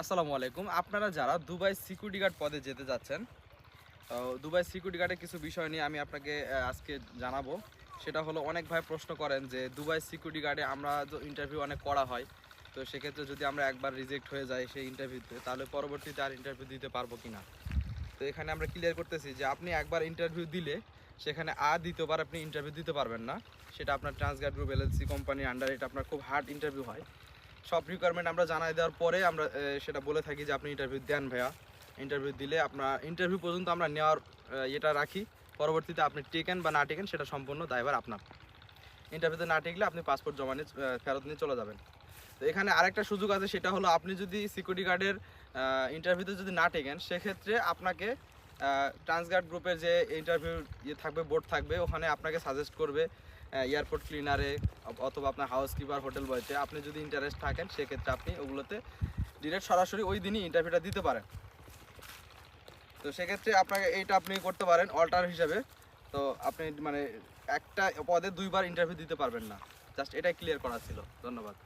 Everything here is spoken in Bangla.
আসসালামু আলাইকুম। আপনারা যারা দুবাই সিকিউরিটি গার্ড পদে যেতে যাচ্ছেন দুবাই সিকিউরিটি গার্ডের কিছু বিষয় নিয়ে আমি আপনাকে আজকে জানাব। সেটা হলো অনেক ভাই প্রশ্ন করেন যে, দুবাই সিকিউরিটি গার্ডে আমরা তো ইন্টারভিউ অনেক করা হয়, তো সেক্ষেত্রে যদি আমরা একবার রিজেক্ট হয়ে যাই সেই ইন্টারভিউতে তাহলে পরবর্তীতে আর ইন্টারভিউ দিতে পারব কি না? তো এখানে আমরা ক্লিয়ার করতেছি যে, আপনি একবার ইন্টারভিউ দিলে সেখানে আর দ্বিতীয়বার আপনি ইন্টারভিউ দিতে পারবেন না। সেটা আপনার ট্রান্সগার্ড গ্রুপ এলএলসি কোম্পানির আন্ডারে এটা আপনার খুব হার্ড ইন্টারভিউ হয়। সব রিকোয়ারমেন্ট আমরা জানাই দেওয়ার পরে আমরা সেটা বলে থাকি যে আপনি ইন্টারভিউ দেন ভাইয়া। ইন্টারভিউ দিলে আপনার ইন্টারভিউ পর্যন্ত আমরা নেওয়ার এটা রাখি। পরবর্তীতে আপনি টেকেন বা না টেকেন সেটা সম্পূর্ণ দায়ভার আপনার। ইন্টারভিউতে না টেকলে আপনি পাসপোর্ট জমা নিয়ে ফেরত নিয়ে চলে যাবেন। তো এখানে আরেকটা সুযোগ আছে, সেটা হলো আপনি যদি সিকিউরিটি গার্ডের ইন্টারভিউতে যদি না টেকেন সেক্ষেত্রে আপনাকে ট্রান্সগার্ড গ্রুপের যে ইন্টারভিউ ইয়ে থাকবে বোর্ড থাকবে, ওখানে আপনাকে সাজেস্ট করবে এয়ারপোর্ট ক্লিনারে অথবা আপনার হাউস কিপার হোটেল বয়তে আপনি যদি ইন্টারেস্ট থাকেন, সেক্ষেত্রে আপনি ওগুলোতে ডিরেক্ট সরাসরি ওই দিনই ইন্টারভিউটা দিতে পারেন। তো সেক্ষেত্রে আপনাকে এইটা আপনি করতে পারেন অল্টার হিসাবে। তো আপনি মানে একটা পদে দুইবার ইন্টারভিউ দিতে পারবেন না। জাস্ট এটাই ক্লিয়ার করা ছিল। ধন্যবাদ।